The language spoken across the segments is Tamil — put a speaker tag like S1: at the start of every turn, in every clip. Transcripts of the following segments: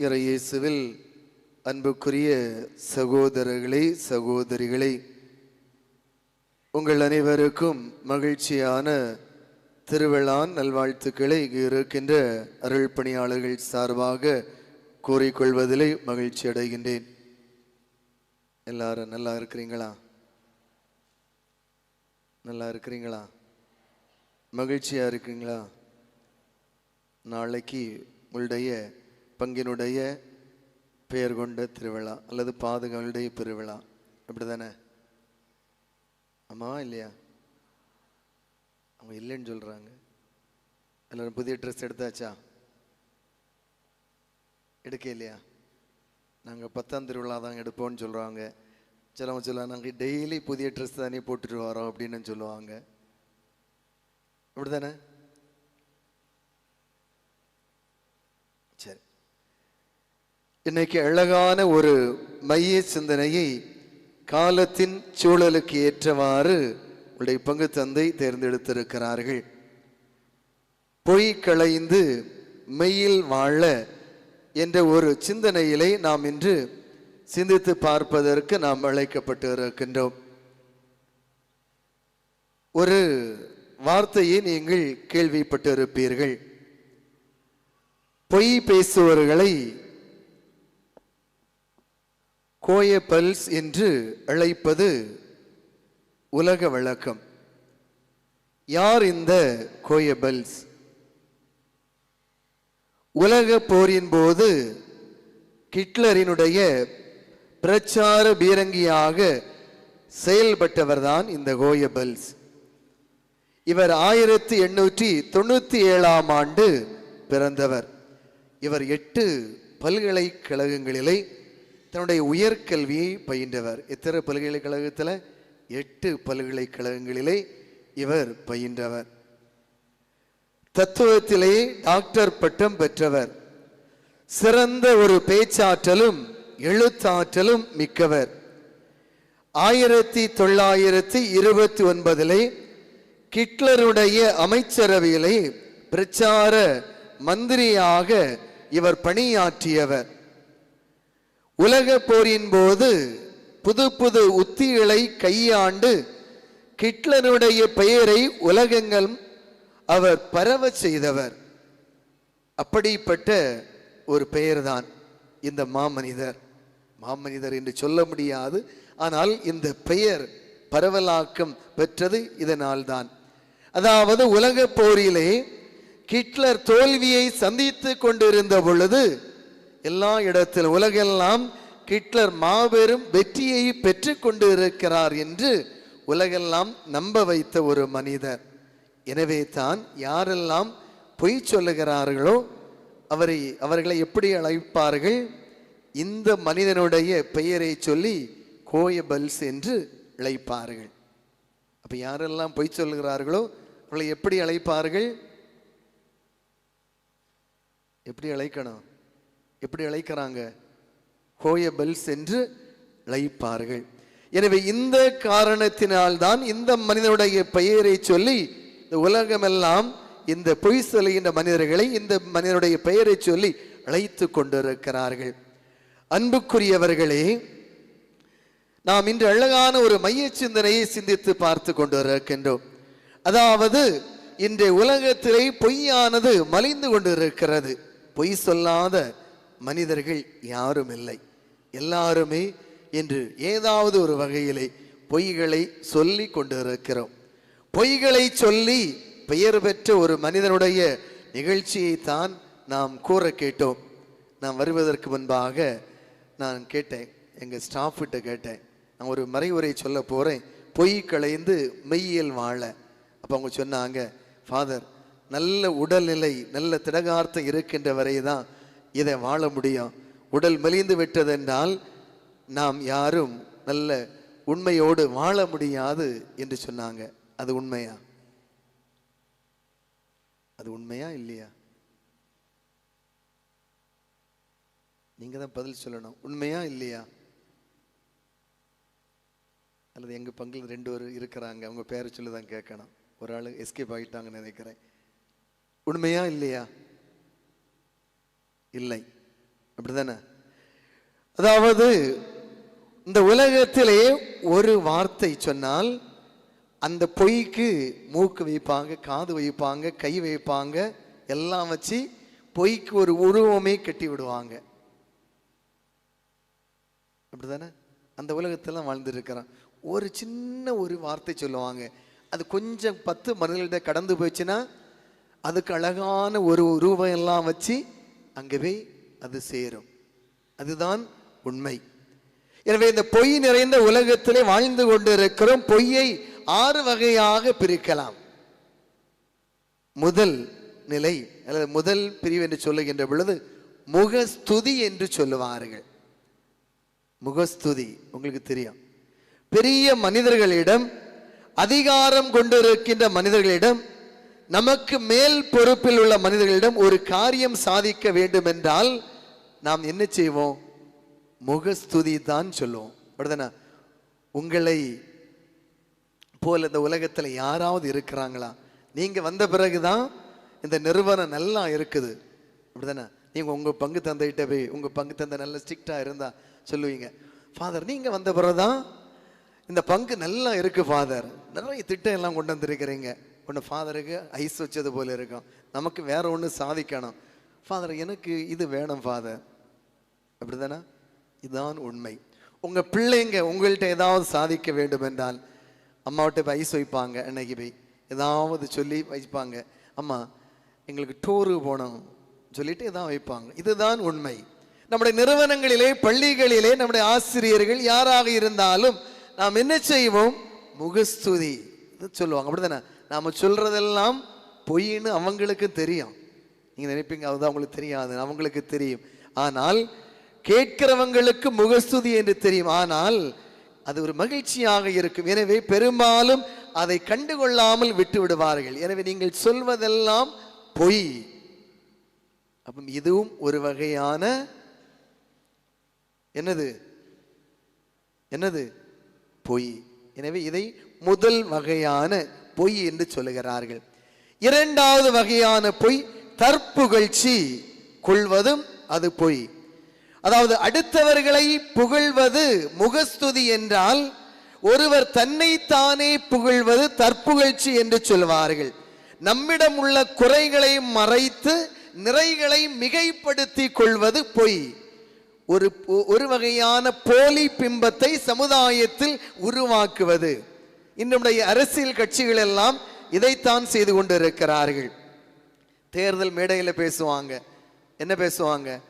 S1: இறையேசுவில் அன்புக்குரிய சகோதரர்களே சகோதரிகளே உங்கள் அனைவருக்கும் மகிழ்ச்சியான திருவிழான் நல்வாழ்த்துக்களை இருக்கின்ற அருள் பணியாளர்கள் சார்பாக கூறிக்கொள்வதிலே மகிழ்ச்சி அடைகின்றேன். எல்லாரும் நல்லா இருக்கிறீங்களா? நல்லா இருக்கிறீங்களா? மகிழ்ச்சியா இருக்கீங்களா? நாளைக்கு உங்களுடைய பங்கினுடைய பெயர் கொண்ட திருவிழா அல்லது பாதுகளுடைய பெருவிழா. அப்படிதானே? ஆமா இல்லையா? அவங்க இல்லைன்னு சொல்கிறாங்க எல்லோரும் புதிய ட்ரெஸ் எடுத்தாச்சா? எடுக்க இல்லையா நாங்கள் பத்தாம் திருவிழா தான் எடுப்போம்னு சொல்கிறாங்க சிலவங்க சொல்லுவாங்க நாங்கள் டெய்லி புதிய ட்ரெஸ் தானே போட்டுட்டு வரோம் அப்படின்னு சொல்லுவாங்க. அப்படி தானே இன்னைக்கு அழகான ஒரு மைய சிந்தனையை காலத்தின் சூழலுக்கு ஏற்றவாறு உடைய பங்கு தந்தை தேர்ந்தெடுத்திருக்கிறார்கள். பொய் களைந்து மெய்யில் வாழ என்ற ஒரு சிந்தனையிலே நாம் இன்று சிந்தித்து பார்ப்பதற்கு நாம் அழைக்கப்பட்டு இருக்கின்றோம் ஒரு வார்த்தையை நீங்கள் கேள்விப்பட்டிருப்பீர்கள். பொய் பேசுபவர்களை கோயபல்ஸ் என்று அழைப்பது உலக வழக்கம். யார் இந்த கோயபல்ஸ்? உலக போரின் போது ஹிட்லரினுடைய பிரச்சார பீரங்கியாக செயல்பட்டவர்தான் இந்த கோயபல்ஸ். இவர் ஆயிரத்தி எண்ணூற்றி தொண்ணூத்தி ஏழாம் ஆண்டு பிறந்தவர். இவர் எட்டு பல்கலைக்கழகங்களிலே தன்னுடைய உயர்கல்வியை பயின்றவர். எத்தனை பல்கலைக்கழகத்தில் எட்டு பல்கலைக்கழகங்களிலே இவர் பயின்றவர். தத்துவத்திலே டாக்டர் பட்டம் பெற்றவர். சிறந்த ஒரு பேச்சாற்றலும் எழுத்தாற்றலும் மிக்கவர். ஆயிரத்தி தொள்ளாயிரத்தி இருபத்தி ஒன்பதிலே கிட்லருடைய அமைச்சரவையிலே பிரச்சார மந்திரியாக இவர் பணியாற்றியவர். உலக போரின் போது புது புது உத்திகளை கையாண்டு கிட்லருடைய பெயரை உலகங்கள் அவர் பரவ செய்தவர். அப்படிப்பட்ட ஒரு பெயர்தான் இந்த மாமனிதர். மாமனிதர் என்று சொல்ல முடியாது ஆனால் இந்த பெயர் பரவலாக்கம் பெற்றது இதனால்தான். அதாவது உலக போரிலே ஹிட்லர் தோல்வியை சந்தித்து கொண்டிருந்த பொழுது எல்லா இடத்திலும் உலகெல்லாம் ஹிட்லர் மாபெரும் வெற்றியை பெற்று கொண்டு இருக்கிறார் என்று உலகெல்லாம் நம்ப வைத்த ஒரு மனிதர். எனவே தான் யாரெல்லாம் பொய் சொல்லுகிறார்களோ அவரை அவர்களை எப்படி அழைப்பார்கள்? இந்த மனிதனுடைய பெயரை சொல்லி கோயபல்ஸ் என்று அழைப்பார்கள். அப்போ யாரெல்லாம் பொய் சொல்லுகிறார்களோ அவர்களை எப்படி அழைப்பார்கள்? எப்படி அழைக்கணும்? எப்படி அழைக்கிறாங்க? கோயபல்ஸ் என்று அழைப்பார்கள். எனவே இந்த காரணத்தினால்தான் இந்த மனிதனுடைய பெயரை சொல்லி இந்த உலகமெல்லாம் இந்த பொய் சொல்லுகின்ற மனிதர்களை இந்த மனிதனுடைய பெயரை சொல்லி அழைத்து கொண்டிருக்கிறார்கள். அன்புக்குரியவர்களே நாம் இன்று அழகான ஒரு மைய சிந்தனையை சிந்தித்து பார்த்து கொண்டிருக்கின்றோம். அதாவது இன்றைய உலகத்திலே பொய்யானது மலிந்து கொண்டிருக்கிறது. பொய் சொல்லாத மனிதர்கள் யாரும் இல்லை எல்லாருமே இன்று ஏதாவது ஒரு வகையிலே பொய்களை சொல்லி கொண்டிருக்கிறோம். பொய்களை சொல்லி பெயர் பெற்ற ஒரு மனிதனுடைய நிகழ்ச்சியை தான் நாம் கூற கேட்டோம். நான் வருவதற்கு முன்பாக நான் கேட்டேன் எங்கள் ஸ்டாஃப்கிட்ட கேட்டேன். நான் ஒரு மறைவுரை சொல்ல போகிறேன் பொய் களைந்து மெய்யியல் வாழ. அப்போ அவங்க சொன்னாங்க ஃபாதர் நல்ல உடல்நிலை நல்ல திடகார்த்தம் இருக்கின்ற வரை தான் இதை வாழ முடியும். உடல் மெலிந்து விட்டதென்றால் நாம் யாரும் நல்ல உண்மையோடு வாழ முடியாது என்று சொன்னாங்க. அது உண்மையா? அது உண்மையா இல்லையா? நீங்க தான் பதில் சொல்லணும். உண்மையா இல்லையா? அல்லது எங்க பங்கில் ரெண்டு பேர் இருக்கிறாங்க. அவங்க பேரை சொல்லி தான் கேட்கணும். ஒரு ஆள் எஸ்கேப் ஆகிட்டாங்கன்னு நினைக்கிறேன். உண்மையா இல்லையா? இல்லை. அப்படிதானே அதாவது இந்த உலகத்திலே ஒரு வார்த்தை சொன்னால் அந்த பொய்க்கு மூக்கு வைப்பாங்க காது வைப்பாங்க கை வைப்பாங்க எல்லாம் வச்சு பொய்க்கு ஒரு உருவமே கட்டி விடுவாங்க. அப்படிதானே அந்த உலகத்தெல்லாம் வாழ்ந்துருக்கிறான் ஒரு சின்ன ஒரு வார்த்தை சொல்லுவாங்க. அது கொஞ்சம் பத்து மனிதர்கள்ட்ட கடந்து போயிடுச்சுன்னா அதுக்கு அழகான ஒரு உருவம் எல்லாம் வச்சு அங்கவே அது சேரும். அதுதான் உண்மை. எனவே இந்த பொய் நிறைந்த உலகத்திலே வாழ்ந்து கொண்டிருக்கிறோம். பொய்யை ஆறு வகையாக பிரிக்கலாம். முதல் நிலை அல்லது முதல் பிரிவு என்று சொல்லுகின்ற பொழுது முகஸ்துதி என்று சொல்லுவார்கள். முகஸ்துதி உங்களுக்கு தெரியும். பெரிய மனிதர்களிடம் அதிகாரம் கொண்டிருக்கின்ற மனிதர்களிடம் நமக்கு மேல் பொறுப்பில் உள்ள மனிதர்களிடம் ஒரு காரியம் சாதிக்க வேண்டும் என்றால் நாம் என்ன செய்வோம்? முகஸ்துதி தான் சொல்லுவோம். அப்படிதானே? உங்களை போல இந்த உலகத்தில் யாராவது இருக்கிறாங்களா? நீங்கள் வந்த பிறகுதான் இந்த நிறுவனம் நல்லா இருக்குது. அப்படிதானே? நீங்கள் உங்கள் பங்கு தந்தைகிட்ட போய் உங்கள் பங்கு தந்தை நல்ல ஸ்ட்ரிக்டாக இருந்தால் சொல்லுவீங்க. ஃபாதர் நீங்கள் வந்த பிறகுதான் இந்த பங்கு நல்லா இருக்குது ஃபாதர் நிறைய திட்டம் எல்லாம் கொண்டு வந்திருக்கிறீங்க. ஒன்று ஃபாதருக்கு ஐஸ் வச்சது போல இருக்கும். நமக்கு வேற ஒன்று சாதிக்கணும். ஃபாதர் எனக்கு இது வேணும் ஃபாதர். அப்படிதானே இதுதான் உண்மை. உங்கள் பிள்ளைங்க உங்கள்கிட்ட ஏதாவது சாதிக்க வேண்டும் என்றால் அம்மாவிட்ட போய் ஐஸ் வைப்பாங்க அன்னைக்கு போய். ஏதாவது சொல்லி வைப்பாங்க. அம்மா எங்களுக்கு டூரு போனோம் சொல்லிட்டு இதான் வைப்பாங்க. இதுதான் உண்மை. நம்முடைய நிறுவனங்களிலே பள்ளிகளிலே நம்முடைய ஆசிரியர்கள் யாராக இருந்தாலும் நாம் என்ன செய்வோம்? முகஸ்துதி. சொல்லுவாங்க. அப்படிதானே நாம சொல்றதெல்லாம் பொய்ன்னு அவங்களுக்கு தெரியும். நீங்கள் நினைப்பீங்க அதுதான் அவங்களுக்கு தெரியாது அவங்களுக்கு தெரியும். ஆனால் கேட்கிறவங்களுக்கு முகஸ்துதி என்று தெரியும். ஆனால் அது ஒரு மகிழ்ச்சியாக இருக்கும். எனவே பெரும்பாலும் அதை கண்டுகொள்ளாமல் விட்டு விடுவார்கள் எனவே நீங்கள் சொல்வதெல்லாம் பொய். அப்போ இதுவும் ஒரு வகையான என்னது? என்னது? பொய். எனவே இதை முதல் வகையான பொய் என்று சொல்லுகிறார்கள். இரண்டாவது வகையான பொய் தற்புகழ்ச்சி கொள்வதும் அது பொய். அதாவது அடுத்தவர்களை புகழ்வது முகஸ்துதி என்றால் ஒருவர் தன்னைத்தானே புகழ்வது தற்புகழ்ச்சி என்று சொல்வார்கள். நம்மிடம் உள்ள குறைகளை மறைத்து நிறைகளை மிகைப்படுத்தி கொள்வது பொய். ஒரு ஒரு வகையான போலி பிம்பத்தை சமுதாயத்தில் உருவாக்குவது. இன்றைய அரசியல் கட்சிகள் எல்லாம் இதைத்தான் செய்து கொண்டிருக்கிறார்கள். தேர்தல் மேடையில் பேசுவாங்க. என்ன பேசுவாங்க?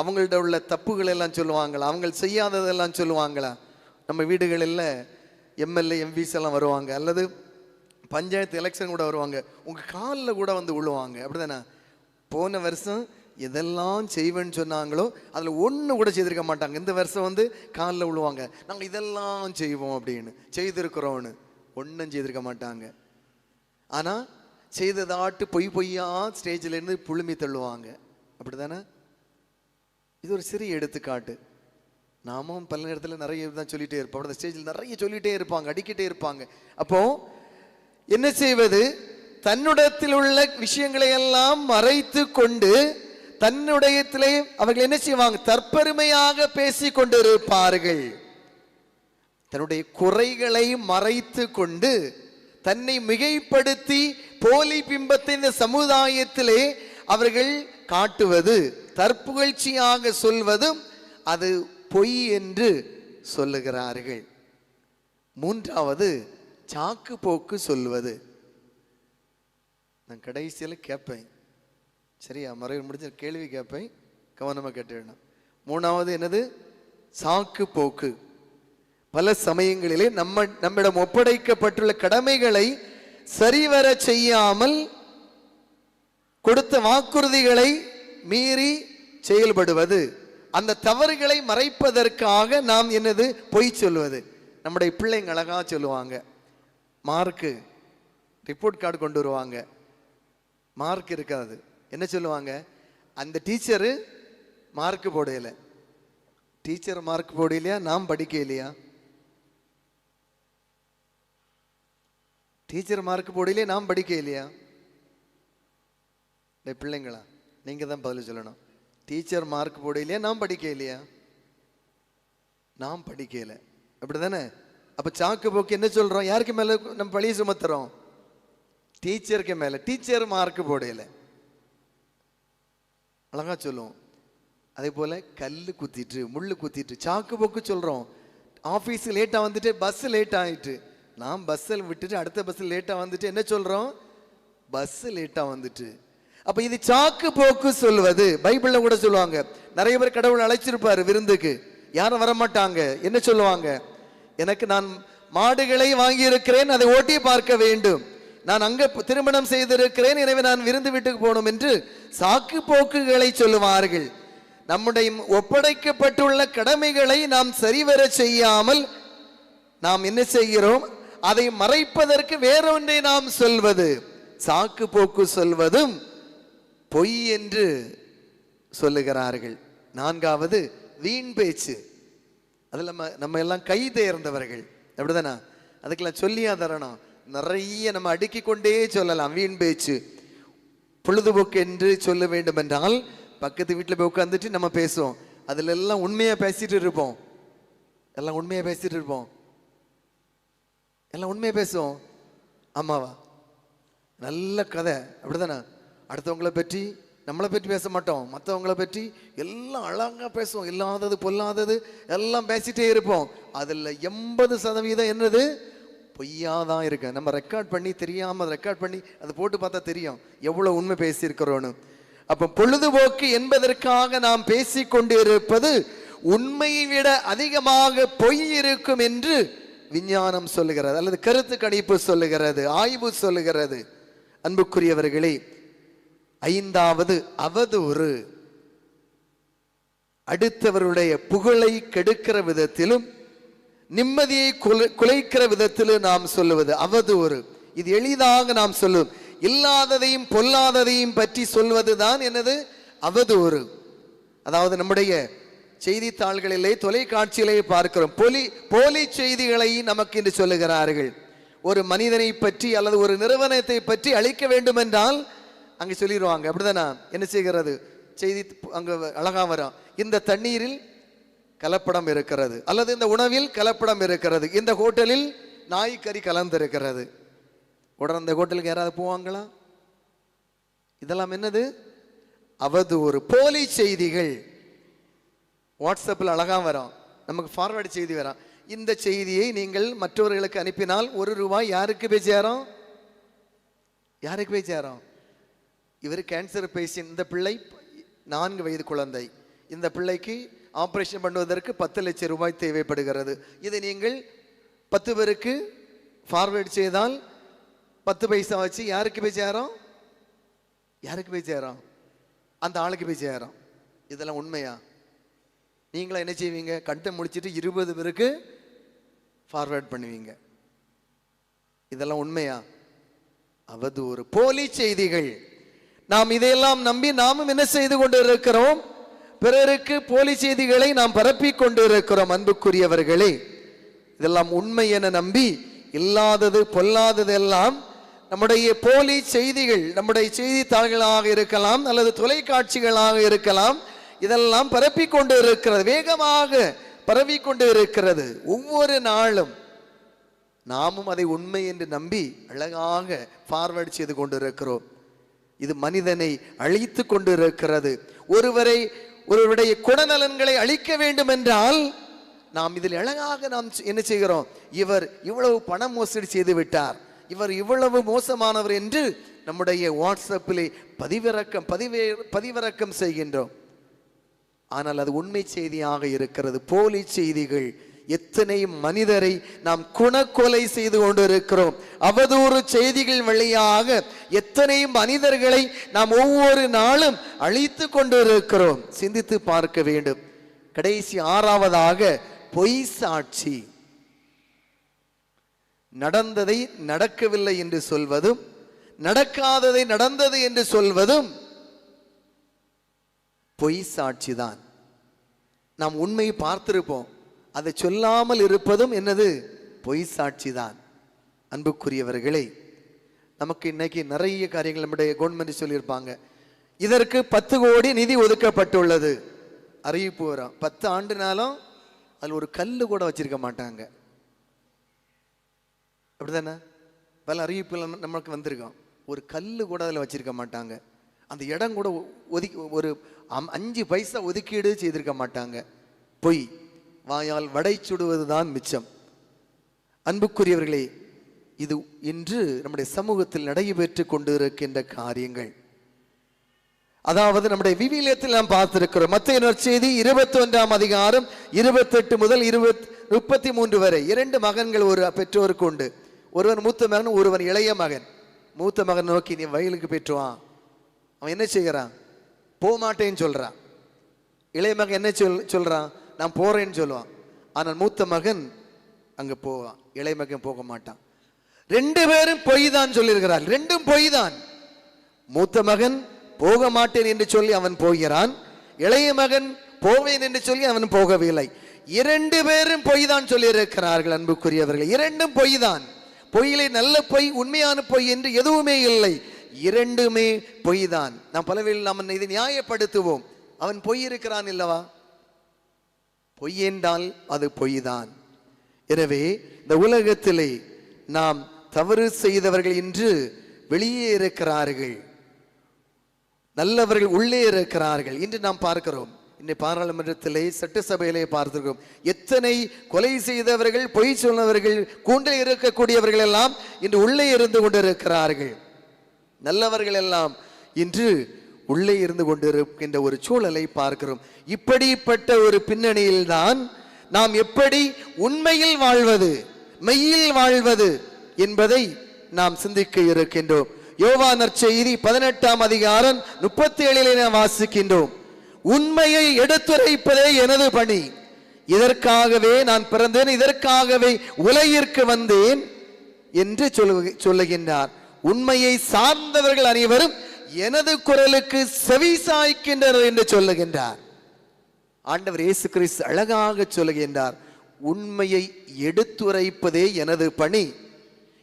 S1: அவங்கள்ட்ட உள்ள தப்புகள் எல்லாம் சொல்லுவாங்களா? அவங்க செய்யாததெல்லாம் சொல்லுவாங்களா? நம்ம வீடுகளில் எம்எல்ஏ எம்பிஸ் எல்லாம் வருவாங்க. அல்லது பஞ்சாயத்து எலெக்ஷன் கூட வருவாங்க. உங்கள் காலில் கூட வந்து விழுவாங்க அப்படிதானே? போன வருஷம் எதெல்லாம் செய்வேன்னு சொன்னாங்களோ அதில் ஒன்று கூட செய்திருக்க மாட்டாங்க. இந்த வருஷம் வந்து காலில் விழுவாங்க. நாங்கள் இதெல்லாம் செய்வோம் அப்படின்னு. செய்திருக்கிறோன்னு ஒன்றும் செய்திருக்க மாட்டாங்க. ஆனால் செய்ததாட்டு பொய் பொய்யா ஸ்டேஜிலேருந்து புழுமி தள்ளுவாங்க. அப்படி தானே இது ஒரு சிறிய எடுத்துக்காட்டு. நாமும் பல நேரத்தில் நிறைய தான் சொல்லிகிட்டே இருப்போம். அந்த ஸ்டேஜில் நிறைய சொல்லிகிட்டே இருப்பாங்க அடிக்கிட்டே இருப்பாங்க. அப்போ என்ன செய்வது? தன்னுடத்தில் உள்ள விஷயங்களை எல்லாம் மறைத்து கொண்டு தன்னுடையத்திலே அவர்கள் என்ன செய்வாங்க? தற்பெருமையாக பேசி கொண்டிருப்பார்கள் தன்னுடைய குறைகளை மறைத்து கொண்டு தன்னை மிகைப்படுத்தி போலி பிம்பத்தை இந்த சமுதாயத்திலே அவர்கள் காட்டுவது தற்புகழ்ச்சியாக சொல்வதும் அது பொய் என்று சொல்லுகிறார்கள். மூன்றாவது சாக்கு போக்கு சொல்வது. நான் கடைசியில் கேட்பேன் சரியா? மறைவு முடிஞ்ச கேள்வி கேட்பேன். கவனமாக கேட்டுடணும் மூணாவது என்னது? சாக்கு போக்கு. பல சமயங்களிலே நம்ம நம்மிடம் ஒப்படைக்கப்பட்டுள்ள கடமைகளை சரிவர செய்யாமல் கொடுத்த வாக்குறுதிகளை மீறி செயல்படுவது. அந்த தவறுகளை மறைப்பதற்காக நாம் என்னது? பொய் சொல்லுவது நம்முடைய பிள்ளைங்க அழகாக சொல்லுவாங்க. மார்க்கு ரிப்போர்ட் கார்டு கொண்டு வருவாங்க. மார்க் இருக்காது. என்ன சொல்லுவாங்க? அந்த டீச்சரு மார்க் போடையில டீச்சர் மார்க் போடலையா? நாம் படிக்க இல்லையா டீச்சர் மார்க் போடலையே? நாம் படிக்க இல்லையா பிள்ளைங்களா நீங்க தான் பதில் சொல்லணும். டீச்சர் மார்க் போடையிலையா நாம் படிக்க இல்லையா நாம் படிக்கல. அப்படிதானே அப்ப சாக்கு போக்கு என்ன சொல்றோம்? யாருக்கு மேல நம்ம பழிய சுமத்துறோம்? டீச்சருக்கு மேல. டீச்சர் மார்க் போடல. அழகா சொல்லுவோம் அதே போல் கல் குத்திட்டு முள்ளு குத்திட்டு சாக்கு போக்கு சொல்கிறோம் ஆஃபீஸுக்கு லேட்டாக வந்துட்டு பஸ் லேட் ஆயிட்டு. நான் பஸ்ஸில் விட்டுட்டு அடுத்த பஸ்ஸில் லேட்டாக வந்துட்டு என்ன சொல்கிறோம் பஸ் லேட்டாக வந்துட்டு. அப்போ இது சாக்கு போக்கு சொல்வது. பைபிளில் கூட சொல்லுவாங்க. நிறைய பேர் கடவுள் அழைச்சிருப்பாரு விருந்துக்கு. யாரும் வர மாட்டாங்க என்ன சொல்லுவாங்க? எனக்கு நான் மாடுகளை வாங்கியிருக்கிறேன் அதை ஓட்டி பார்க்க வேண்டும். நான் அங்க திருமணம் செய்திருக்கிறேன் எனவே நான் விருந்து வீட்டுக்கு போகணும் என்று சாக்கு போக்குகளை சொல்லுவார்கள். நம்முடைய ஒப்படைக்கப்பட்டுள்ள கடமைகளை நாம் சரிவர செய்யாமல் நாம் என்ன செய்கிறோம்? அதை மறைப்பதற்கு வேறொன்றை நாம் சொல்வது. சாக்கு போக்கு சொல்வதும் பொய் என்று சொல்லுகிறார்கள். நான்காவது வீண் பேச்சு. அதில் நம்ம நம்ம எல்லாம் கை தேர்ந்தவர்கள். அப்படிதானா? அதுக்கெல்லாம் சொல்லியா தரணும் நிறைய நம்ம அடுக்கிக் கொண்டே சொல்லலாம். வீண் பேச்சு. பொழுதுபோக்கு என்று சொல்ல வேண்டும் என்றால் பக்கத்து வீட்டில் போய் உட்காந்துட்டு நம்ம பேசுவோம். அதுல எல்லாம் உண்மையா பேசிட்டு இருப்போம். எல்லாம் உண்மையா பேசிட்டு இருப்போம். எல்லாம் உண்மையா பேசுவோம். ஆமாவா? நல்ல கதை. அப்படிதானே? அடுத்தவங்களை பற்றி நம்மளை பற்றி பேச மாட்டோம். மற்றவங்கள பற்றி எல்லாம் அழகாக பேசுவோம். இல்லாதது பொல்லாதது எல்லாம் பேசிட்டே இருப்போம். அதில் எண்பது சதவீதம் என்னது? பொய்யாதான் இருக்கு. நம்ம ரெக்கார்ட் பண்ணி தெரியாமல் ரெக்கார்ட் பண்ணி அதை போட்டு பார்த்தா தெரியும். எவ்வளவு உண்மை பேசியிருக்கிறோன்னு. அப்போ பொழுதுபோக்கு என்பதற்காக நாம் பேசி கொண்டிருப்பது உண்மையை விட அதிகமாக பொய் இருக்கும் என்று விஞ்ஞானம் சொல்லுகிறது. அல்லது கருத்து கணிப்பு சொல்லுகிறது ஆய்வு சொல்லுகிறது. அன்புக்குரியவர்களே ஐந்தாவது அவதூறு. அடுத்தவருடைய புகழை கெடுக்கிற விதத்திலும் நிம்மதியை குலை- குலைக்கிற விதத்தில் நாம் சொல்லுவது அவதூறு. இது எளிதாக நாம் சொல்லுவோம் இல்லாததையும் பொல்லாததையும் பற்றி சொல்வது தான் என்னது? அவதூறு. அதாவது நம்முடைய செய்தித்தாள்களிலே தொலைக்காட்சியிலே பார்க்கிறோம். போலி போலி செய்திகளை நமக்கு என்று சொல்லுகிறார்கள். ஒரு மனிதனை பற்றி அல்லது ஒரு நிறுவனத்தை பற்றி அழிக்க வேண்டும் என்றால் அங்கே சொல்லிடுவாங்க. அப்படிதானா? என்ன செய்கிறது? செய்தி அங்கே அழகா வரும். இந்த தண்ணீரில் கலப்படம் இருக்கிறது. அல்லது இந்த உணவில் கலப்படம் இருக்கிறது. இந்த ஹோட்டலில் நாய்க்கறி கலந்திருக்கிறது. உடனே அந்த ஹோட்டலுக்கு யாராவது போவாங்களா? இதெல்லாம் என்னது? அவதூறு போலி செய்திகள். வாட்ஸ்அப்பில் அழகாக வரும். நமக்கு ஃபார்வேர்டு செய்தி வரும். இந்த செய்தியை நீங்கள் மற்றவர்களுக்கு அனுப்பினால் ஒரு ரூபாய் யாருக்கு போய் சேரும்? யாருக்கு போய் சேரும்? இவர் கேன்சர் பேஷண்ட் இந்த பிள்ளை நான்கு வயது குழந்தை. இந்த பிள்ளைக்கு ஆப்ரேஷன் பண்ணுவதற்கு பத்து லட்சம் ரூபாய் தேவைப்படுகிறது. இதை நீங்கள் பத்து பேருக்கு ஃபார்வேர்ட் செய்தால் பத்து பைசா வச்சு யாருக்கு போய் சேரும்? யாருக்கு போய் சேரும்? அந்த ஆளுக்கு போய் சேரும். இதெல்லாம் உண்மையா? நீங்களாம் என்ன செய்வீங்க? கண்டை முடிச்சுட்டு இருபது பேருக்கு ஃபார்வேர்ட் பண்ணுவீங்க. இதெல்லாம் உண்மையா? அவதூறு. போலி செய்திகள். நாம் இதையெல்லாம் நம்பி நாமும் என்ன செய்து கொண்டு இருக்கிறோம் பிறருக்கு போலி செய்திகளை நாம் பரப்பிக் கொண்டிருக்கிறோம் அன்புக்குரியவர்களே. இதெல்லாம் உண்மை என நம்பி இல்லாதது பொல்லாதது எல்லாம் நம்முடைய போலி செய்திகள் நம்முடைய செய்தித்தாள்களாக இருக்கலாம் அல்லது தொலைக்காட்சிகளாக இருக்கலாம் இதெல்லாம் பரப்பி கொண்டு இருக்கிறது வேகமாக பரவிக் கொண்டு இருக்கிறது ஒவ்வொரு நாளும் நாமும் அதை உண்மை என்று நம்பி அழகாக ஃபார்வர்ட் செய்து கொண்டிருக்கிறோம். இது மனிதனை அழித்து கொண்டு இருக்கிறது ஒருவரை ஒருவருடைய குணநலன்களை அழிக்க வேண்டும் என்றால் நாம் இதில் அழகாக நாம் என்ன செய்கிறோம்? இவர் இவ்வளவு பண மோசடி செய்து விட்டார். இவர் இவ்வளவு மோசமானவர் என்று நம்முடைய வாட்ஸ்அப்பிலே பதிவிறக்கம் பதிவே பதிவிறக்கம் செய்கின்றோம். ஆனால் அது உண்மை செய்தியாக இருக்கிறது. போலி செய்திகள் எத்தனை மனிதரை நாம் குணக்கொலை செய்து கொண்டிருக்கிறோம். அவதூறு செய்திகள் வழியாக எத்தனை மனிதர்களை நாம் ஒவ்வொரு நாளும் அழித்து கொண்டிருக்கிறோம். சிந்தித்து பார்க்க வேண்டும். கடைசி ஆறாவதாக பொய் சாட்சி. நடந்ததை நடக்கவில்லை என்று சொல்வதும் நடக்காததை நடந்தது என்று சொல்வதும் பொய் சாட்சிதான் நாம் உண்மையை பார்த்திருப்போம். அதை சொல்லாமல் இருப்பதும் என்னது? பொய் சாட்சிதான். அன்புக்குரியவர்களே நமக்கு இன்னைக்கு நிறைய காரியங்கள் நம்முடைய கவர்மெண்ட் சொல்லியிருப்பாங்க. இதற்கு பத்து கோடி நிதி ஒதுக்கப்பட்டுள்ளது. அறிவிப்பு வரும். பத்து ஆண்டுனாலும் அதில் ஒரு கல் கூட வச்சிருக்க மாட்டாங்க. அப்படிதானே? பல அறிவிப்புகள் நம்மளுக்கு வந்திருக்கோம். ஒரு கல் கூட அதில் வச்சிருக்க மாட்டாங்க. அந்த இடம் கூட ஒதுக்கி ஒரு அம்- அஞ்சு பைசா ஒதுக்கீடு செய்திருக்க மாட்டாங்க. பொய். வாயால் வடை சுடுவதுதான் மிச்சம். அன்புக்குரியவர்களே இது இன்று நம்முடைய சமூகத்தில் நடைபெற்று கொண்டிருக்கின்ற காரியங்கள். அதாவது நம்முடைய விவிலியத்தில் நாம் பார்த்திருக்கிறோம். மத்திய நற்செய்தி இருபத்தி ஒன்றாம் அதிகாரம் இருபத்தெட்டு முதல் இருபத் முப்பத்தி மூன்று வரை. இரண்டு மகன்கள் ஒரு பெற்றோருக்கு உண்டு. ஒருவன் மூத்த மகன் ஒருவன் இளைய மகன். மூத்த மகன் நோக்கி நீ வயலுக்கு போயிட்டுவான் அவன் என்ன செய்கிறான்? போக மாட்டேன்னு சொல்றான். இளைய மகன் என்ன சொல் சொல்றான்? நான் போகிறேன்னு சொல்லுவான். ஆனால் மூத்த மகன் அங்கே போவான். இளைய மகன் போக மாட்டான். ரெண்டு பேரும் பொய் தான் சொல்லியிருக்கிறார். ரெண்டும் பொய் தான் மூத்த மகன் போக மாட்டேன் என்று சொல்லி அவன் போகிறான். இளைய மகன் போவேன் என்று சொல்லி அவன் போகவில்லை. இரண்டு பேரும் பொய் தான் சொல்லியிருக்கிறார்கள் அன்புக்குரியவர்கள். இரண்டும் பொய் தான் பொய்யிலே நல்ல பொய் உண்மையான பொய் என்று எதுவுமே இல்லை. இரண்டுமே பொய் தான் நாம் பலவேளை நாம் இதை நியாயப்படுத்துவோம். அவன் பொய் இருக்கிறான் இல்லவா? பொய் என்றால் அது பொய்தான். எனவே இந்த உலகத்திலே நாம் தவறு செய்தவர்கள் இன்று வெளியே இருக்கிறார்கள். நல்லவர்கள் உள்ளே இருக்கிறார்கள். இன்று நாம் பார்க்கிறோம். இன்னை பாராளுமன்றத்திலே சட்டசபையிலே பார்த்திருக்கிறோம். எத்தனை கொலை செய்தவர்கள் பொய் சொன்னவர்கள் கூண்டில் இருக்கக்கூடியவர்கள் எல்லாம் இன்று உள்ளே இருந்து கொண்டிருக்கிறார்கள். நல்லவர்கள் எல்லாம் இன்று உள்ளே இருந்து கொண்டிருக்கின்ற ஒரு சூழலை பார்க்கிறோம். இப்படிப்பட்ட ஒரு பின்னணியில்தான் நாம் எப்படி உண்மையில் வாழ்வது மெய்யில் வாழ்வது என்பதை நாம் சிந்திக்க இருக்கின்றோம். யோவா நற்செய்தி பதினெட்டாம் அதிகாரம் முப்பத்தி ஏழிலே நாம் வாசிக்கின்றோம். உண்மையை எடுத்துரைப்பதே எனது பணி. இதற்காகவே நான் பிறந்தேன் இதற்காகவே உலகிற்கு வந்தேன் என்று சொல்லு சொல்லுகின்றார். உண்மையை சார்ந்தவர்கள் அனைவரும் எனது குரலுக்கு செவி சாய்க்கின்றனர் என்று சொல்லுகின்றார். ஆண்டவர் இயேசு கிறிஸ்து அழகாக சொல்லுகின்றார் உண்மையை எடுத்துரைப்பதே எனது பணி.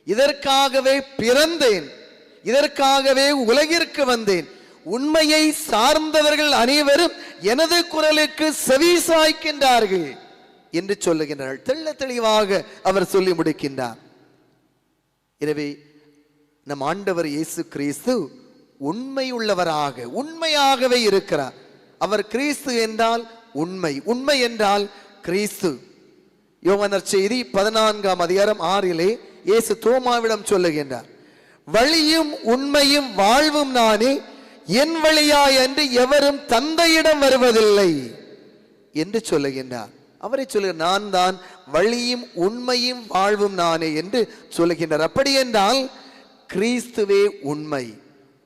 S1: இதற்காகவே பிறந்தேன். இதற்காகவே உலகிற்கு வந்தேன். உண்மையை சார்ந்தவர்கள் அனைவரும் எனது குரலுக்கு செவி சாய்க்கின்றார்கள் என்று சொல்லுகின்றார்கள். தெள்ள தெளிவாக அவர் சொல்லி முடிக்கின்றார். எனவே நம் ஆண்டவர் இயேசு கிறிஸ்து உண்மை உள்ளவராக உண்மையாகவே இருக்கிறார். அவர் கிறிஸ்து என்றால் உண்மை. உண்மை என்றால் கிறிஸ்து. யோவனர் செய்தி பதினான்காம் அதிகாரம் ஆறிலே இயேசு தோமாவிடம் சொல்லுகின்றார் வழியும் உண்மையும் வாழ்வும் நானே என் வழியாய் என்று எவரும் தந்தையிடம் வருவதில்லை என்று சொல்லுகின்றார். அவரை சொல்லு நான் தான் வழியும் உண்மையும் வாழ்வும் நானே என்று சொல்லுகின்றார். அப்படி என்றால் கிறிஸ்துவே உண்மை.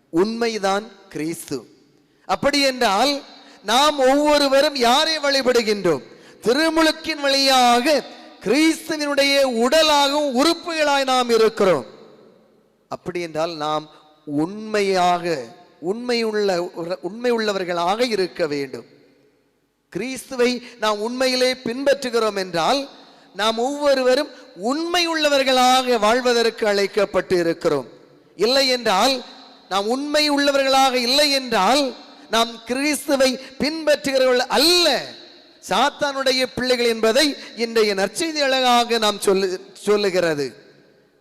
S1: உண்மைதான் கிறிஸ்து. அப்படி என்றால் நாம் ஒவ்வொருவரும் யாரை வழிபடுகின்றோம்? திருமுழுக்கின் வழியாக கிறிஸ்துவினுடைய உடலாகவும் உறுப்புகளாய் நாம் இருக்கிறோம். அப்படி என்றால் நாம் உண்மையாக உண்மையுள்ள உண்மை உள்ளவர்களாக இருக்க வேண்டும். கிறிஸ்துவை நாம் உண்மையிலே பின்பற்றுகிறோம் என்றால் நாம் ஒவ்வொருவரும் உண்மை உள்ளவர்களாக வாழ்வதற்கு அழைக்கப்பட்டு இருக்கிறோம். இல்லை என்றால் நாம் உண்மை உள்ளவர்களாக இல்லை என்றால் நாம் கிறிஸ்துவை பின்பற்றுகிறவர்கள் அல்ல. சாத்தானுடைய பிள்ளைகள் என்பதை இன்றைய நற்செய்தி அழகாக நாம் சொல்லு சொல்லுகிறது.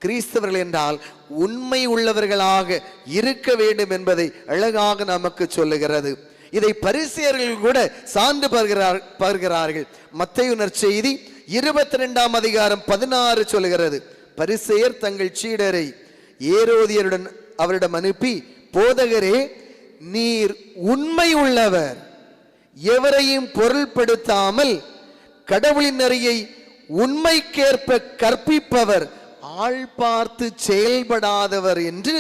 S1: கிறிஸ்தவர்கள் என்றால் உண்மை உள்ளவர்களாக இருக்க வேண்டும் என்பதை அழகாக நமக்கு சொல்லுகிறது. இதை பரிசியர்கள் கூட சான்று பருகிறார் பருகிறார்கள் மத்தையு நற்செய்தி இருபத்தி ரெண்டாம் அதிகாரம் பதினாறு சொல்லுகிறது. பரிசெயர் தங்கள் சீடரை ஏரோதியருடன் அவரிடம் அனுப்பி போதகரே நீர் உண்மை உள்ளவர் எவரையும் பொருள்படுத்தாமல் கடவுளின் நெறியை உண்மைக்கேற்ப கற்பிப்பவர் ஆள் பார்த்து செயல்படாதவர் என்று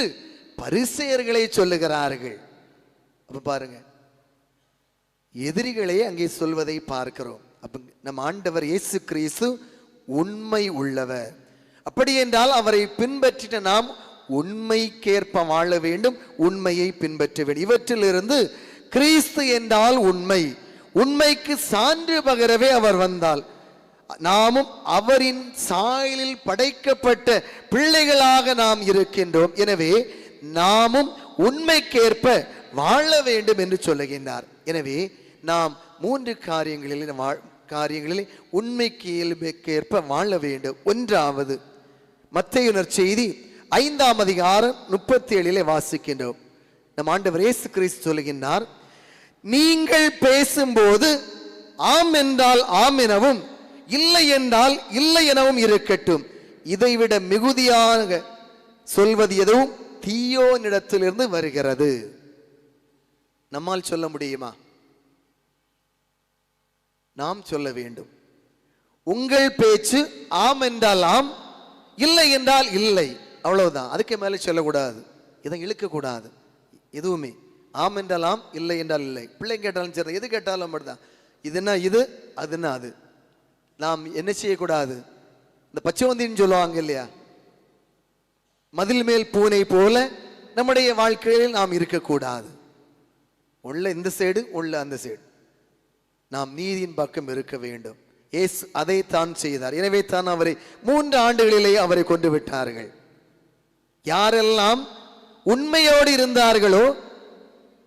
S1: பரிசெயர்களை சொல்லுகிறார்கள். அப்ப பாருங்க. எதிரிகளே அங்கே சொல்வதை பார்க்கிறோம். அப்ப நம் ஆண்டவர் இயேசு கிறிஸ்து உண்மை உள்ளவர். அப்படி என்றால் அவரை பின்பற்றின நாம் உண்மைக்கேற்ப வாழ வேண்டும் உண்மையை பின்பற்ற வேண்டும். இவற்றிலிருந்து கிறிஸ்து என்றால் உண்மை. உண்மைக்கு சான்று பகரவே அவர் வந்தால். நாமும் அவரின் சாயலில் படைக்கப்பட்ட பிள்ளைகளாக நாம் இருக்கின்றோம். எனவே நாமும் உண்மைக்கேற்ப வாழ வேண்டும் என்று சொல்லுகின்றார். எனவே நாம் மூன்று காரியங்களில் வாழ் காரியங்களில் உண்மைக்கு இயல்புக்கேற்ப வாழ வேண்டும். ஒன்றாவது மத்தையுணர் செய்தி ஐந்தாம் அதிகாரம் முப்பத்தி ஏழிலே வாசிக்கின்றோம். நம் ஆண்டவர் இயேசு கிறிஸ்து சொல்லுகின்றார் நீங்கள் பேசும்போது ஆம் என்றால் ஆம் எனவும் இல்லை என்றால் இல்லை எனவும் இருக்கட்டும். இதைவிட மிகுதியாக சொல்வது எதுவும் தீயோனிடத்திலிருந்து வருகிறது. நம்மால் சொல்ல முடியுமா? நாம் சொல்ல வேண்டும். உங்கள் பேச்சு ஆம் என்றால் ஆம் இல்லை என்றால் இல்லை. அவ்வளவுதான். அதுக்கு மேலே சொல்லக்கூடாது. இதை இழுக்கக்கூடாது. எதுவுமே. ஆம் என்றால் இல்லை என்றால் இல்லை. பிள்ளைங்க கேட்டாலும் சரி எது கேட்டாலும் அப்படிதான் இதுனா இது அதுனா அது. நாம் என்ன செய்யக்கூடாது? இந்த பச்சைவந்தின்னு சொல்லுவாங்க இல்லையா? மதில் மேல் பூனை போல நம்முடைய வாழ்க்கையில் நாம் இருக்கக்கூடாது. உள்ள இந்த சைடு உள்ள அந்த சைடு. நாம் நீதியின் பக்கம் இருக்க வேண்டும். ஏசு அதைத்தான் செய்தார். எனவே தான் அவரை மூன்று ஆண்டுகளிலே அவரை கொண்டு விட்டார்கள். யாரெல்லாம் உண்மையோடு இருந்தார்களோ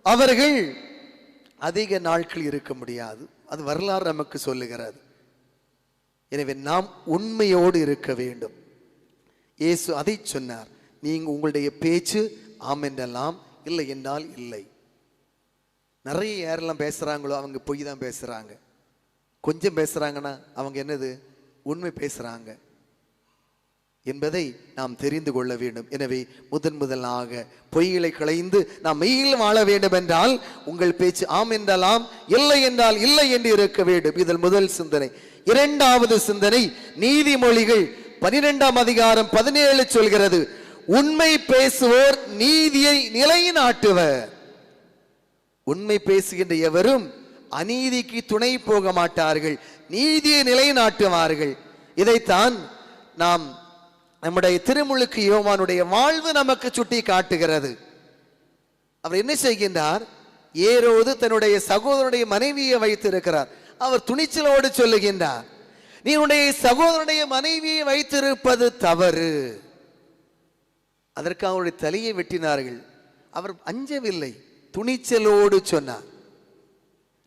S1: அவர்கள் அதிக நாட்கள் இருக்க முடியாது. அது வரலாறு நமக்கு சொல்லுகிறது. எனவே நாம் உண்மையோடு இருக்க வேண்டும். இயேசு அதை சொன்னார். நீங்கள் உங்களுடைய பேச்சு ஆம் என்றெல்லாம் இல்லை என்றால் இல்லை. நிறைய யாரெல்லாம் பேசுகிறாங்களோ அவங்க பொய் தான் பேசுகிறாங்க கொஞ்சம் பேசுகிறாங்கன்னா அவங்க என்னது? உண்மை பேசுகிறாங்க என்பதை நாம் தெரிந்து கொள்ள வேண்டும். எனவே முதன் முதலாக பொய்களை களைந்து நாம் மெயில் வாழ வேண்டும் என்றால் உங்கள் பேச்சு ஆம் என்றாலாம் இல்லை என்றால் இல்லை என்று இருக்க வேண்டும். இதில் முதல் சிந்தனை. இரண்டாவது சிந்தனை நீதிமொழிகள் பனிரெண்டாம் அதிகாரம் பதினேழு சொல்கிறது உண்மை பேசுவோர் நீதியை நிலைநாட்டுவர். உண்மை பேசுகின்ற எவரும் அநீதிக்கு துணை போக மாட்டார்கள் நீதியை நிலைநாட்டுவார்கள். இதைத்தான் நாம் நம்முடைய திருமுழுக்கு யோவானுடைய வாழ்வு நமக்கு சுட்டி காட்டுகிறது. அவர் என்ன செய்கின்றார்? ஏரோது தன்னுடைய சகோதரனுடைய மனைவியை வைத்திருக்கிறார். அவர் துணிச்சலோடு சொல்லுகின்றார் நீ உன்னுடைய சகோதரனுடைய மனைவியை வைத்திருப்பது தவறு. அதற்கு அவருடைய தலையை வெட்டினார்கள். அவர் அஞ்சவில்லை துணிச்சலோடு சொன்னார்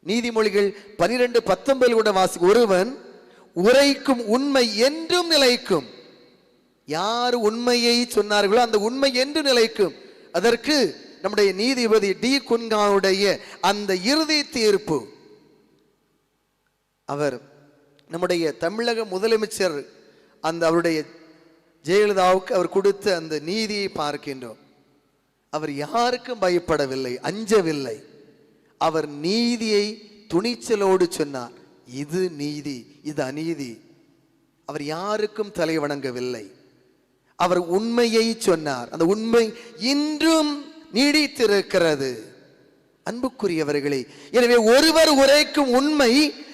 S1: நீதிமொழிகள் பனிரெண்டு பத்தொன்பதில் கூட வாசி ஒருவன் உரைக்கும் உண்மை என்றும் நிலைக்கும். யார் உண்மையை சொன்னார்களோ அந்த உண்மை என்று நிலைக்கும். அதற்கு நம்முடைய நீதிபதி டி குன்காவுடைய அந்த இறுதி தீர்ப்பு. அவர் நம்முடைய தமிழக முதலமைச்சர் அந்த அவருடைய ஜெயலலிதாவுக்கு அவர் கொடுத்த அந்த நீதியை பார்க்கின்றோம். அவர் யாருக்கும் பயப்படவில்லை அஞ்சவில்லை. அவர் நீதியை துணிச்சலோடு சொன்னார். இது நீதி இது அநீதி. அவர் யாருக்கும் தலை வணங்கவில்லை. அவர் உண்மையை சொன்னார். அந்த உண்மை இன்றும் நீடித்திருக்கிறது. அன்புக்குரியவர்களே எனவே ஒருவர் உரைக்கும் உண்மை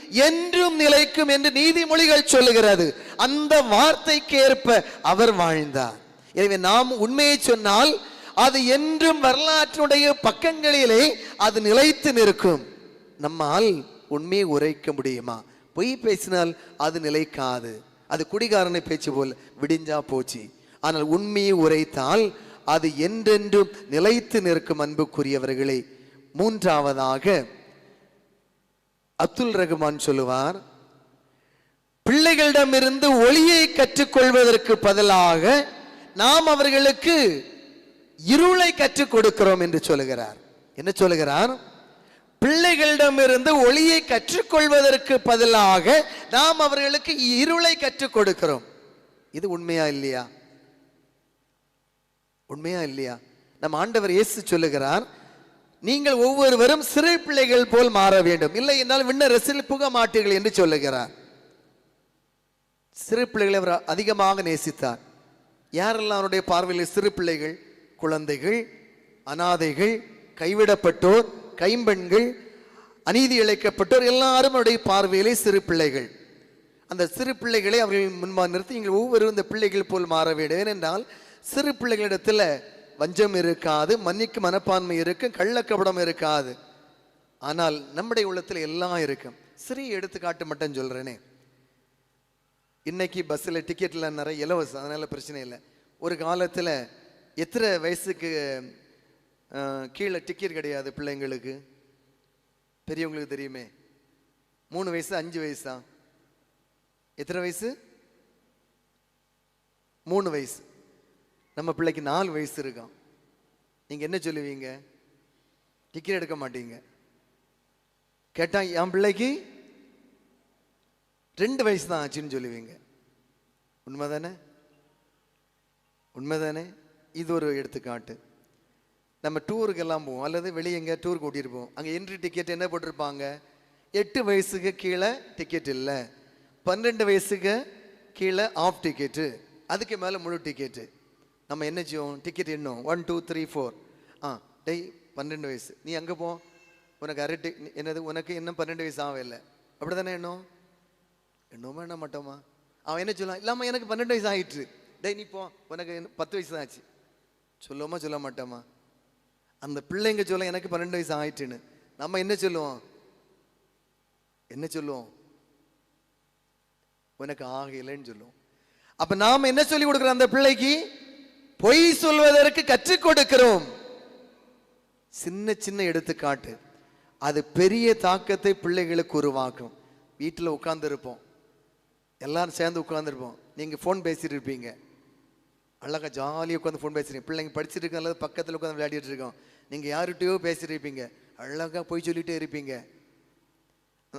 S1: என்றும் நிலைக்கும் என்று நீதிமொழிகள் சொல்லுகிறது. அந்த வார்த்தைக்கேற்ப அவர் வாழ்ந்தார். எனவே நாம் உண்மையை சொன்னால் அது என்றும் வரலாற்றுடைய பக்கங்களிலே அது நிலைத்து நிற்கும். நம்மால் உண்மையை உரைக்க முடியுமா? பொய் பேசினால் அது நிலைக்காது. அது குடிகாரனை பேச்சு போல் விடிஞ்சா போச்சு. ஆனால் உண்மையை உரைத்தால் அது என்றென்றும் நிலைத்து நிற்கும் அன்புக்குரியவர்களே. மூன்றாவதாக அப்துல் ரகுமான் சொல்லுவார் பிள்ளைகளிடமிருந்து ஒளியை கற்றுக்கொள்வதற்கு பதிலாக நாம் அவர்களுக்கு இருளை கற்றுக் கொடுக்கிறோம் என்று சொல்லுகிறார். என்ன சொல்லுகிறார்? பிள்ளைகளிடமிருந்து ஒளியை கற்றுக்கொள்வதற்கு பதிலாக நாம் அவர்களுக்கு இருளை கற்றுக் கொடுக்கிறோம் இது உண்மையா இல்லையா? உண்மையா இல்லையா? நம் ஆண்டவர் இயேசு சொல்லுகிறார் நீங்கள் ஒவ்வொருவரும் சிறை பிள்ளைகள் போல் மாற வேண்டும். இல்லை என்றால் விண்ணரசில் புக மாட்டீர்கள் என்று சொல்லுகிறார். சிறு பிள்ளைகளை அவர் அதிகமாக நேசித்தார். யாரெல்லாம் அவருடைய பார்வையில் சிறு பிள்ளைகள் குழந்தைகள் அனாதைகள் கைவிடப்பட்டோர் கைம்பெண்கள் அநீதி இழைக்கப்பட்டோர் எல்லாரும் அவருடைய பார்வையிலே சிறு பிள்ளைகள். அந்த சிறு பிள்ளைகளை அவர்கள் முன்பாக நிறுத்தி நீங்கள் ஒவ்வொரு இந்த பிள்ளைகள் போல் மாற வேண்டும். ஏனென்றால் சிறு பிள்ளைகளிடத்தில் வஞ்சம் இருக்காது மன்னிக்கும் மனப்பான்மை இருக்கும் கள்ளக்கபடம் இருக்காது. ஆனால் நம்முடைய உள்ளத்தில் எல்லாம் இருக்கும் சிறிய எடுத்துக்காட்டு மட்டும் சொல்றேனே. இன்னைக்கு பஸ்ஸில் டிக்கெட்டில் நிறைய இலவசம் அதனால பிரச்சனை இல்லை. ஒரு காலத்தில் எத்தனை வயசுக்கு கீழே டிக்கெட் கிடையாது பிள்ளைங்களுக்கு? பெரியவங்களுக்கு தெரியுமே. மூணு வயசு அஞ்சு வயசா? எத்தனை வயசு? மூணு வயசு. நம்ம பிள்ளைக்கு நாலு வயசு இருக்கான் நீங்கள் என்ன சொல்லுவீங்க? டிக்கெட் எடுக்க மாட்டீங்க. கேட்டால் என் பிள்ளைக்கு ரெண்டு வயசு தான் ஆச்சுன்னு சொல்லுவீங்க. உண்மைதானே? உண்மைதானே? இது ஒரு எடுத்துக்காட்டு. நம்ம டூருக்கு எல்லாம் போவோம். அல்லது வெளியே எங்கே டூர் கூட்டிகிட்டு போவோம். அங்கே என்ட்ரி டிக்கெட் என்ன போட்டிருப்பாங்க? எட்டு வயசுக்கு கீழே டிக்கெட் இல்லை. பன்னெண்டு வயசுக்கு கீழே ஆஃப் டிக்கெட்டு அதுக்கு மேலே முழு டிக்கெட்டு நம்ம என்ன செய்வோம்? டிக்கெட் எண்ணும். ஒன் டூ த்ரீ ஃபோர் ஆ டெய் பன்னெண்டு வயசு. நீ அங்கே போ. உனக்கு அரை என்னது உனக்கு இன்னும் பன்னெண்டு வயசு ஆகவே இல்லை. அப்படி தானே எண்ணும்? எண்ணுமா என்ன மாட்டோமா? அவன் என்ன சொல்லலாம் இல்லாமல் எனக்கு பன்னெண்டு வயசு ஆகிட்டு டெய் நீ போ. உனக்கு பத்து வயசு தான் ஆச்சு. சொல்லுவோமா சொல்ல மாட்டோமா? அந்த பிள்ளைங்க சொல்ல எனக்கு பன்னெண்டு வயசு ஆயிட்டுன்னு. நம்ம என்ன சொல்லுவோம்? என்ன சொல்லுவோம்? உனக்கு ஆகலைன்னு சொல்லுவோம். அப்ப நாம் என்ன சொல்லி கொடுக்குறோம் அந்த பிள்ளைக்கு? பொய் சொல்வதற்கு கற்றுக் கொடுக்கிறோம். சின்ன சின்ன எடுத்துக்காட்டு. அது பெரிய தாக்கத்தை பிள்ளைகளுக்கு உருவாக்கும். வீட்டில் உட்காந்துருப்போம் எல்லாரும் சேர்ந்து உட்காந்துருப்போம் நீங்கள் ஃபோன் பேசிட்டு இருப்பீங்க. அழகா ஜாலியாக உட்காந்து ஃபோன் பேசுறீங்க. பிள்ளைங்க படிச்சுட்டு இருக்கோம் அல்லது பக்கத்தில் உட்காந்து விளையாடிட்டு இருக்கோம். நீங்கள் யார்கிட்டயோ பேசிட்டு இருப்பீங்க. அழகா போய் சொல்லிகிட்டே இருப்பீங்க.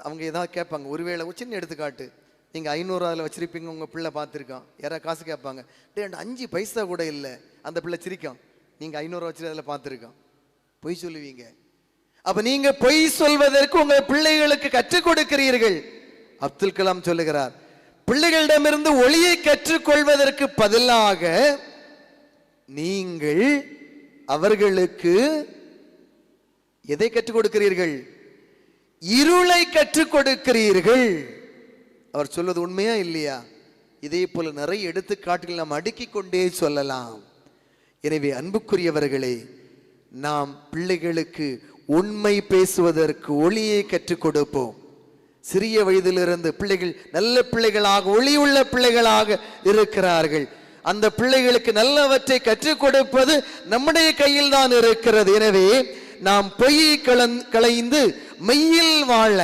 S1: அவங்க ஏதாவது கேட்பாங்க. ஒருவேளை ஒரு சின்ன எடுத்துக்காட்டு. நீங்க ஐநூறு அதில் வச்சிருப்பீங்க உங்க பிள்ளை பார்த்துருக்கான். யாராவது காசு கேட்பாங்க. டே அஞ்சு பைசா கூட இல்லை. அந்த பிள்ளை சிரிக்கும் நீங்க ஐநூறு வச்சு அதில் பார்த்துருக்கோம் பொய் சொல்லுவீங்க. அப்ப நீங்க பொய் சொல்வதற்கு உங்க பிள்ளைகளுக்கு கற்றுக் கொடுக்கிறீர்கள். அப்துல் கலாம் சொல்லுகிறார் பிள்ளைகளிடமிருந்து ஒளியை கற்றுக்கொள்வதற்கு பதிலாக நீங்கள் அவர்களுக்கு எதை கற்றுக் கொடுக்கிறீர்கள்? இருளை கற்றுக் கொடுக்கிறீர்கள். அவர் சொல்வது உண்மையா இல்லையா? இதே போல நிறைய எடுத்துக்காட்டுகள் நாம் அடுக்கிக் கொண்டே சொல்லலாம். எனவே அன்புக்குரியவர்களே நாம் பிள்ளைகளுக்கு உண்மை பேசுவதற்கு ஒளியை கற்றுக் கொடுப்போம். சிறிய வயதிலிருந்து பிள்ளைகள் நல்ல பிள்ளைகளாக ஒளியுள்ள பிள்ளைகளாக இருக்கிறார்கள். அந்த பிள்ளைகளுக்கு நல்லவற்றை கற்றுக் கொடுப்பது நம்முடைய கையில் தான் இருக்கிறது. எனவே நாம் பொய்யை கலந் களைந்து மெய்யில் வாழ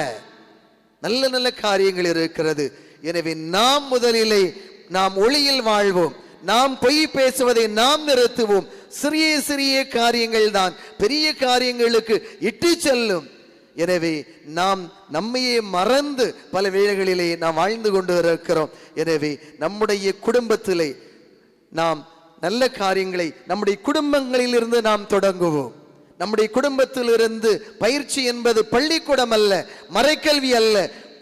S1: நல்ல நல்ல காரியங்கள் இருக்கிறது. எனவே நாம் முதலிலே நாம் ஒளியில் வாழ்வோம். நாம் பொய் பேசுவதை நாம் நிறுத்துவோம். சிறிய சிறிய காரியங்கள் தான். பெரிய காரியங்களுக்கு இட்டு செல்லும். எனவே நாம் நம்மையே மறந்து பல வேளைகளிலே நாம் வாழ்ந்து கொண்டு இருக்கிறோம். எனவே நம்முடைய குடும்பத்திலே நாம் நல்ல காரியங்களை நம்முடைய குடும்பங்களிலிருந்து நாம் தொடங்குவோம். நம்முடைய குடும்பத்திலிருந்து பயிற்சி என்பது பள்ளிக்கூடம் அல்ல மறைக்கல்வி அல்ல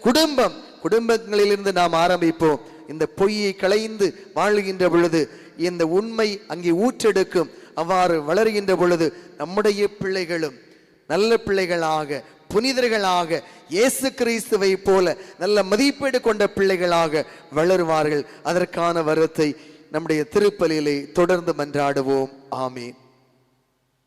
S1: குடும்பம். குடும்பங்களிலிருந்து நாம் ஆரம்பிப்போம். இந்த பொய்யை களைந்து வாழுகின்ற பொழுது இந்த உண்மை அங்கே ஊற்றெடுக்கும். அவ்வாறு வளருகின்ற பொழுது நம்முடைய பிள்ளைகளும் நல்ல பிள்ளைகளாக புனிதர்களாக இயேசு கிறிஸ்துவை போல நல்ல மதிப்பீடு கொண்ட பிள்ளைகளாக வளருவார்கள். அதற்கான வரத்தை நம்முடைய திருப்பலியிலே தொடர்ந்து மன்றாடுவோம். ஆமீன்.